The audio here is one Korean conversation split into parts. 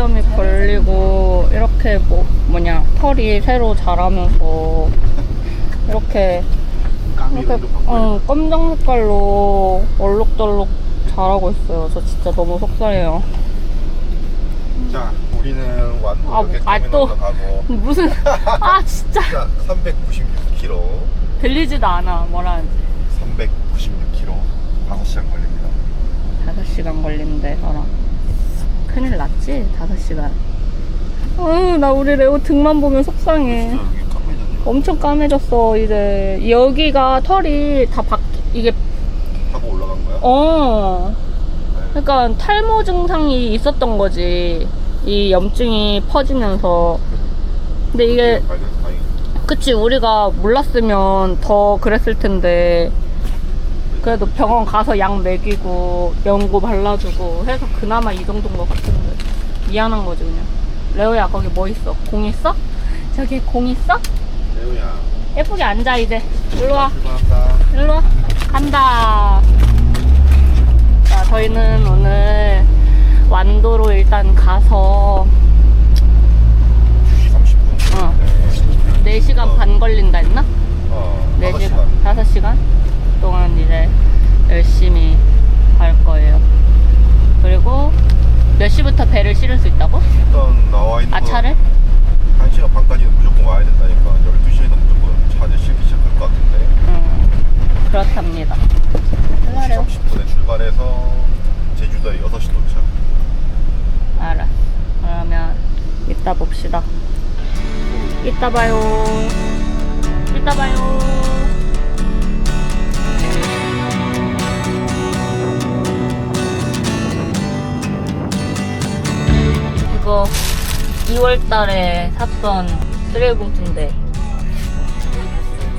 피부염이 걸리고 이렇게 뭐 뭐냐 털이 새로 자라면서 이렇게 이렇게 어, 검정 색깔로 얼룩덜룩 자라고 있어요. 저 진짜 너무 속상해요. 자, 우리는 완도 아, 아, 또. 가고 무슨 아 진짜 자, 396km, 들리지도 않아 뭐라는지. 396km, 5시간 걸립니다. 5시간 걸린대 사람 큰일 났지 5시간 어휴 나 우리 레오 등만 보면 속상해. 엄청 까매졌어 이제 여기가 털이 다 바, 이게 타고 올라간 거야? 어 네. 그러니까 탈모 증상이 있었던 거지 이 염증이 퍼지면서 근데 이게. 그치 우리가 몰랐으면 더 그랬을 텐데 그래도 병원 가서 약 먹이고 연고 발라주고 해서 그나마 이 정도인 것 같은데 미안한 거지 그냥 레오야 거기 뭐 있어? 공 있어? 저기 공 있어? 레오야, 예쁘게 앉아 이제 일로와 출발한다. 일로 와 간다 자 저희는 오늘 완도로 일단 가서 2시 30분. 어. 네. 4시간 반 걸린다 했나? 어, 4시간, 5시간. 5시간 동안 이제 열심히 갈 거예요. 그리고 몇 시부터 배를 실을 수 있다고? 일단 나와 있는 아, 거 차를? 1시간 반까지는 무조건 와야 된다니까 12시에는 무조건 차를 실기 시작할 것 같은데 응. 그렇답니다. 일로와래요. 30분에 출발해서 제주도에 6시 도착 알았어. 그러면 이따 봅시다. 이따 봐요. 이따 봐요. 2월 달에 샀던 쓰레기 봉투인데.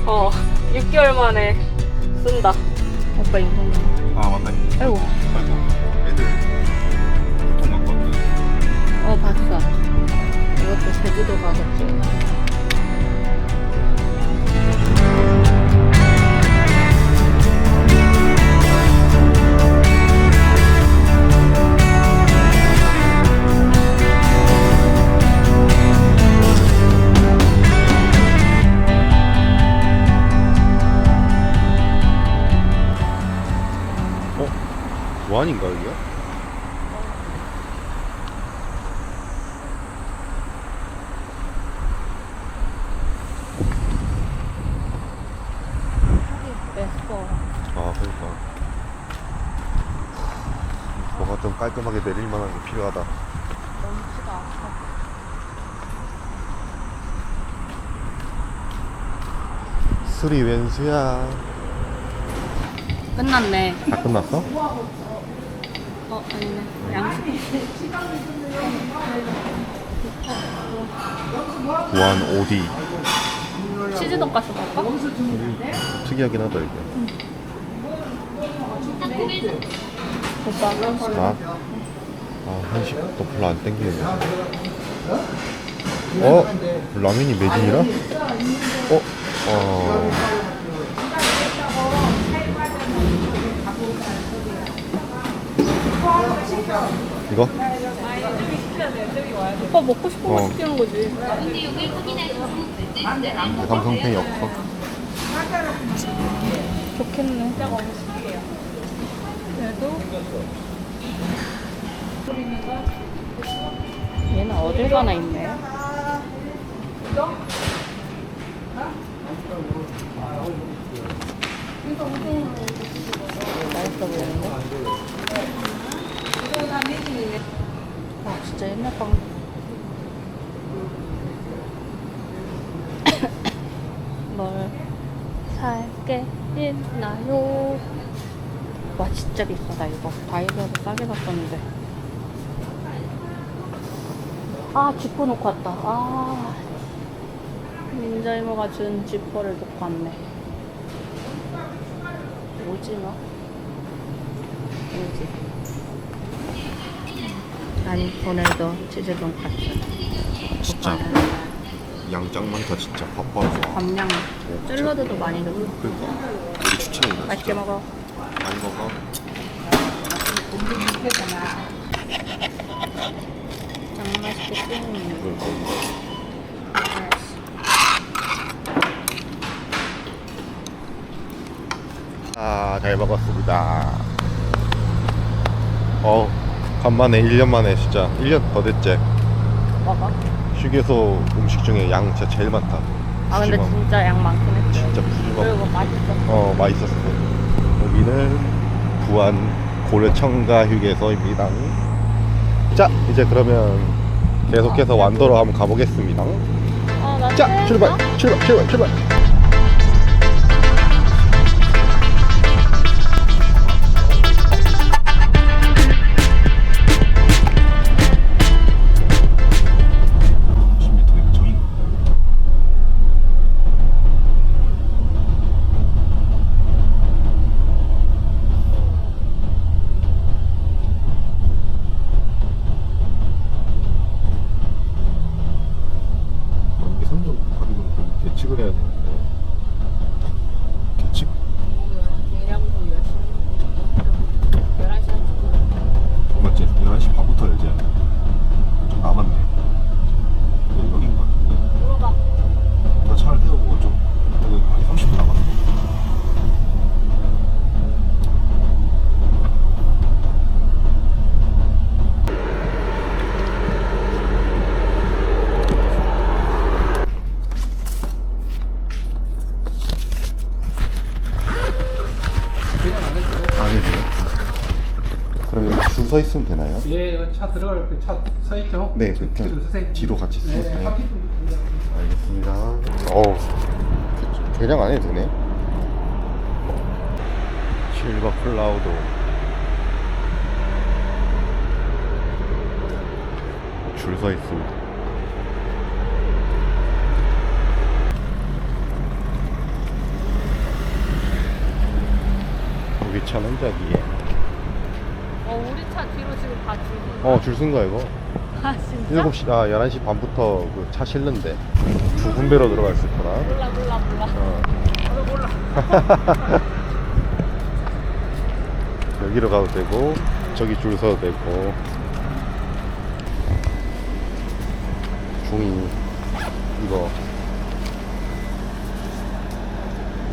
어 6개월 만에 쓴다. 오빠 인공 아 맞네. 아이고. 아이고. 애들 보통 갔거든. 어 봤어. 이것도 제주도 가겠지 어? 무한인가 여기가? 아 그러니까 뭐가 좀 깔끔하게 내릴 만한 게 필요하다 넘치다 아파 술이 웬수야 끝났네 다 끝났어? 어 아니네 양식 무한 OD 치즈 돈가스 먹을까? 특이하긴 하다 이게 오빠 아? 아 한식도 별로 안 땡기는데 어? 라면이 매진이라? 어? 어... 이거? 오빠 먹고 싶은 거 어. 시키는 거지 삼성팬이 없어 좋겠네 그래도 얘는 어딜 가나 있네 맛있어 보이는데? 아 진짜 옛날 빵 뭘 살게 있나요? 와 진짜 비싸다 이거. 다이소에서 싸게 샀었는데. 아 지퍼 놓고 왔다. 아. 민자 이모가 준 지퍼를 놓고 왔네. 오징어 오지 아니 오늘도 치즈 돈까스 진짜 양짱 많다 진짜. 바빠서 밤양 샐러드도 많이 넣고. 그러니까. 우리 추천이다 맛있게 진짜. 먹어. 많이 먹어. 맛있겠지. 아, 잘 먹었습니다. 어, 간만에 1년 만에 진짜 1년 더 됐지. 먹어. 휴게소 음식 중에 양 진짜 제일 많다. 아 근데 푸짐하고. 진짜 양 많긴 했어. 진짜 푸짐하고. 그리고 맛있어. 어, 맛있었어. 여기는 부안 고려청가 휴게소입니다. 자, 이제 그러면 계속해서 완도로 한번 가보겠습니다. 어, 나 자, 출발, 출발, 출발, 출발. 서 있으면 되나요? 예, 차 들어갈 때 차 서 있죠? 네, 그 뒤로 서세요. 뒤로 같이 네, 쓰세요. 바퀴 좀 있습니다. 알겠습니다. 어우, 개- 개량 안 해도 되네. 실버 클라우드. 줄 서 있습니다. 여기 차는 저기에. 어, 우리 차 뒤로 지금 다 줄고. 어, 줄 쓴 거야, 이거. 아, 진짜? 7시, 아, 11시 반부터 그 차 실는데. 두 군데로 들어가 있을 거라. 몰라, 몰라, 몰라. 어. 나도 몰라. 여기로 가도 되고 저기 줄 서도 되고 종이 이거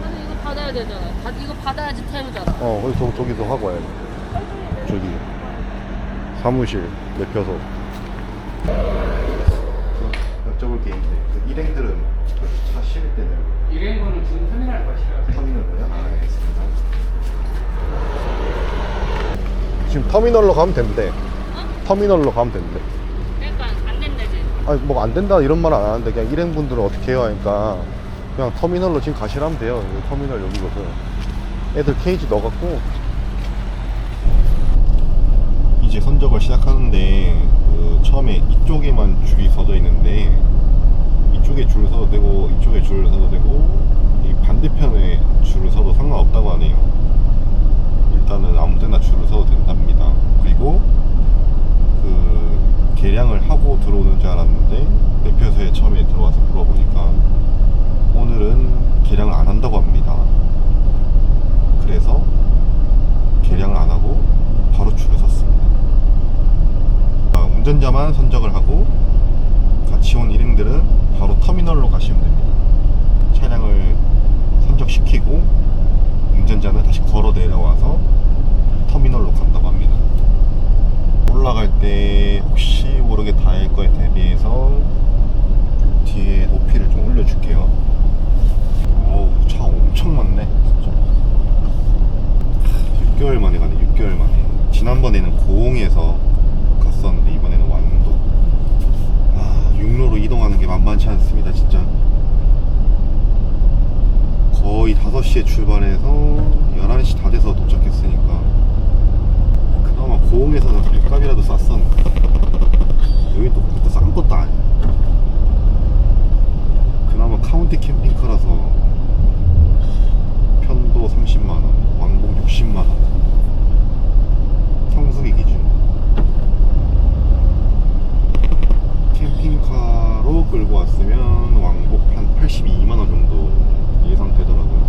아니, 이거 받아야 되잖아. 다, 이거 받아야지 태우잖아. 어 거기 저, 저기서 하고 와야 돼 저기 사무실 매표소 여쭤볼 게 있는데 그 일행들은 그차 실을 때는 일행분은 지금 터미널 가시라고. 터미널로요? 아, 알겠습니다. 지금 터미널로 가면 된대. 터미널로 가면 된대. 그러니까 안 된다지. 아니 뭐 안 된다 이런 말 안 하는데 그냥 일행분들은 어떻게 해요? 하니까 그냥 터미널로 지금 가시라면 돼요. 여기 터미널 여기거든. 애들 케이지 넣어갖고 이제 선적을 시작하는데 그 처음에 이쪽에만 줄이 서져 있는데 이쪽에 줄 서도 되고 이쪽에 줄 서도 되고 이 반대편에 줄을 서도 상관없다고 하네요 일단은 아무 데나 줄을 서도 된답니다 그리고 그 계량을 하고 들어오는 줄 알았는데 매표소에 처음에 들어와서 물어보니까 오늘은 계량을 안 한다고 합니다. 그래서 계량을 안 하고 바로 줄을 섰습니다. 아, 운전자만 선적을 하고 같이 온 일행들은 바로 터미널로 가시면 됩니다. 차량을 선적시키고 운전자는 다시 걸어 내려와서 터미널로 간다고 합니다. 올라갈 때 혹시 모르게 닿을 거에 대비해서 뒤에 높이를 좀 올려줄게요. 어우, 차 엄청 많네. 진짜. 6개월 만에 가네, 6개월 만에. 지난번에는 고흥에서 갔었는데, 이번에는 완도. 아, 육로로 이동하는 게 만만치 않습니다, 진짜. 거의 5시에 출발해서 11시 다 돼서 도착했으니까. 그나마 고흥에서는 값이라도 쌌었는데 여기 또 그것도 싼 것도 아니야 그나마 카운티 캠핑카라서 편도 30만원 왕복 60만원 성수기 기준 캠핑카로 끌고 왔으면 왕복 한 82만원 정도 예상되더라고요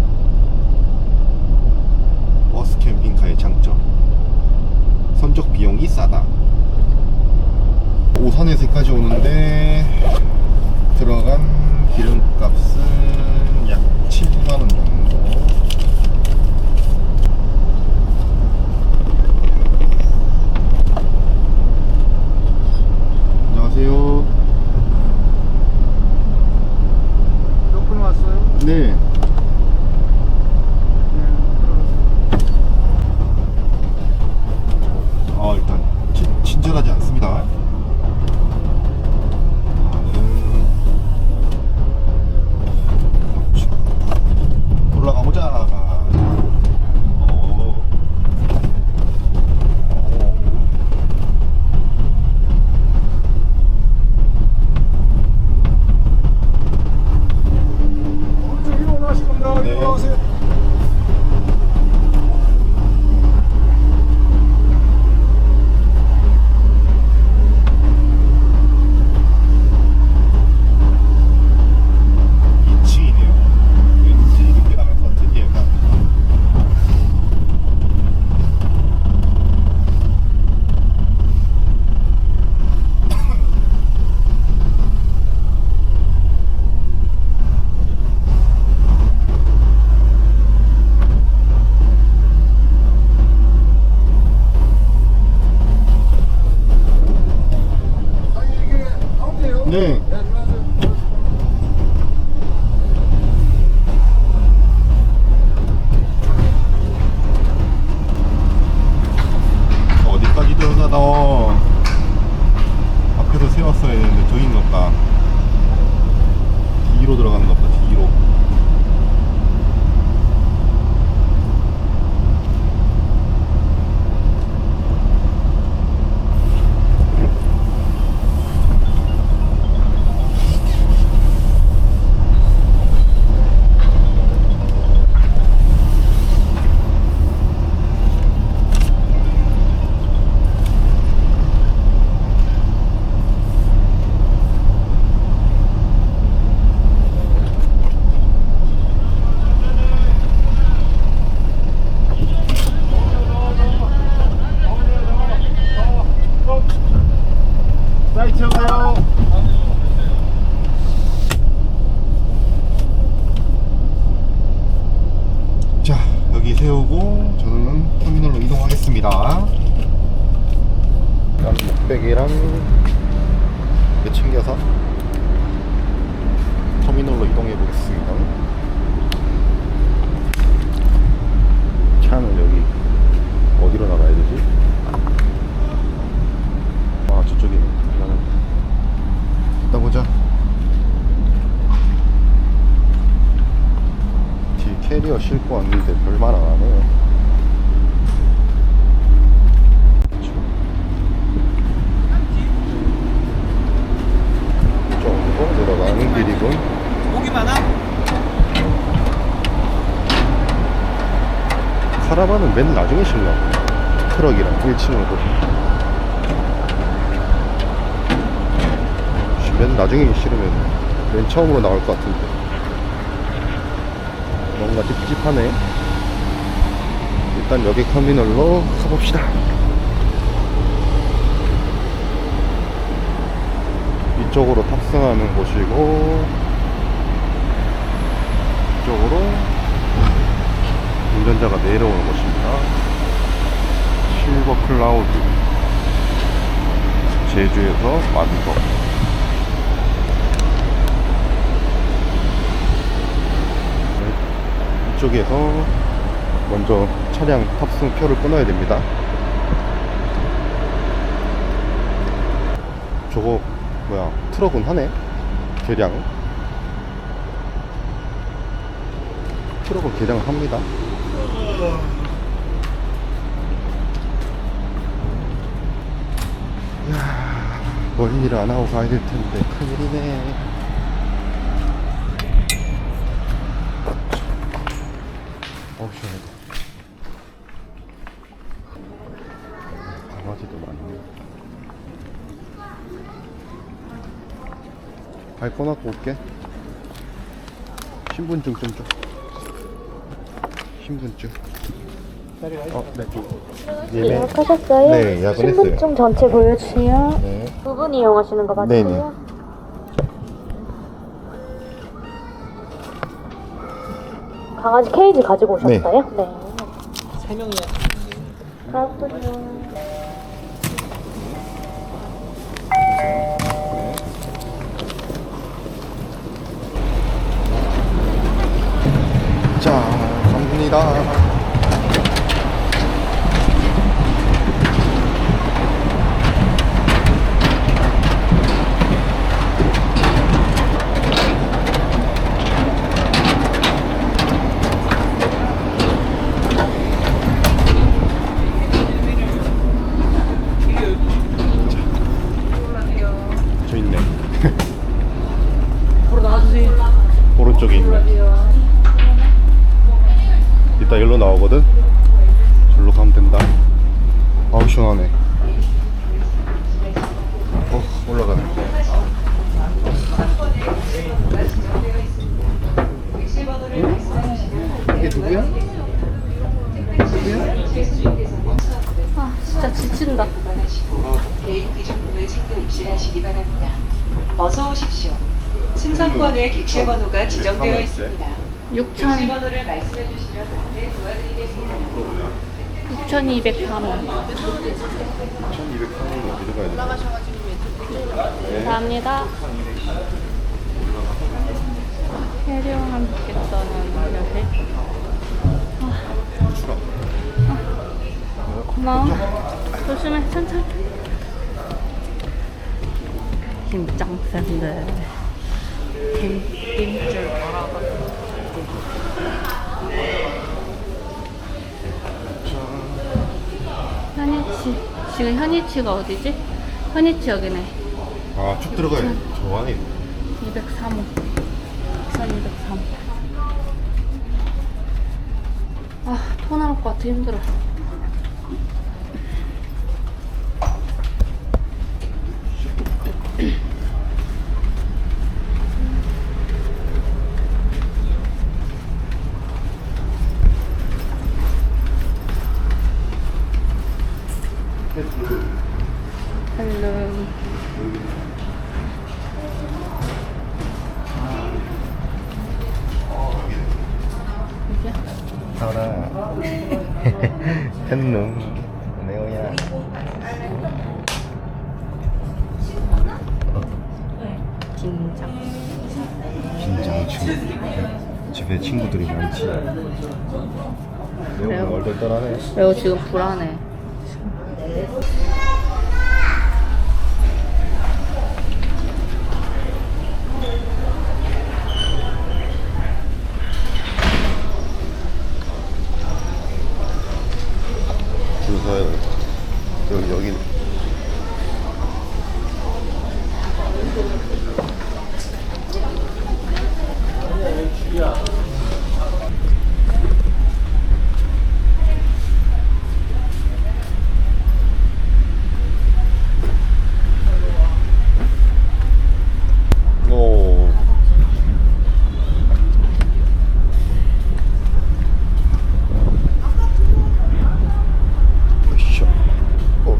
버스 캠핑카의 장점 선적 비용이 싸다. 우선 선에서 여기까지 오는데 들어간 기름값은 약 7만원 정도 안녕하세요 몇 분 왔어요? 네 아 일단 친, 친절하지 않습니다. 나는 올라가 보자. 어. 저기 올라가 맨 나중에 실려 트럭이랑 1층으로 맨 나중에 실으면 맨 처음으로 나올 것 같은데. 뭔가 찝찝하네. 일단 여기 터미널로 가봅시다. 이쪽으로 탑승하는 곳이고 이쪽으로 운전자가 내려오는 곳입니다. 실버 클라우드 제주에서 만거 이쪽에서 먼저 차량 탑승표를 끊어야 됩니다. 저거 뭐야 트럭은 하네 개량 트럭은 개량을 합니다. 이야, 멀리를 안 하고 가야 될 텐데 큰일이네. 어우 시원하다. 강아지도 많네. 발 꺼놓고 올게. 신분증 좀 줘. 신분증. 어, 네. 예약하셨어요? 네, 예약은 했어요. 신분증 전체 보여주세요. 네. 두 분 이용하시는 거 맞고요. 네네. 강아지 케이지 가지고 네. 오셨어요? 네. 세 명이요. 그렇군요. 갑니다. 6,208원. 1200원은 어디로 가야 되나? 감사합니다. 해리와 함께 떠난 여행. 추가. 고마워. 조심해, 천천히. 김짱쌤들. 김, 김줄 뭐라고. 현이치. 지금 현이치가 어디지? 현이치 여기네. 아, 쭉 들어가야 돼. 저 안에. 203호. 1203. 아, 토 나올 것 같아. 힘들어. 긴장. 긴장 친구. 집에 친구들이 많지. 네오는 얼떨떨하네. 매우 지금 불안해. 줄 서야 돼. 여기, 여기. 오. 으쌰. 어.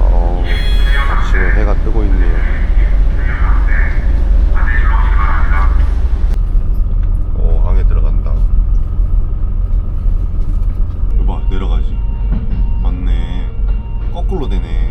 어우, 지금 해가 뜨고 있네요. 오, 안에 들어간다. 이거 봐, 내려가지. 맞네. 거꾸로 되네.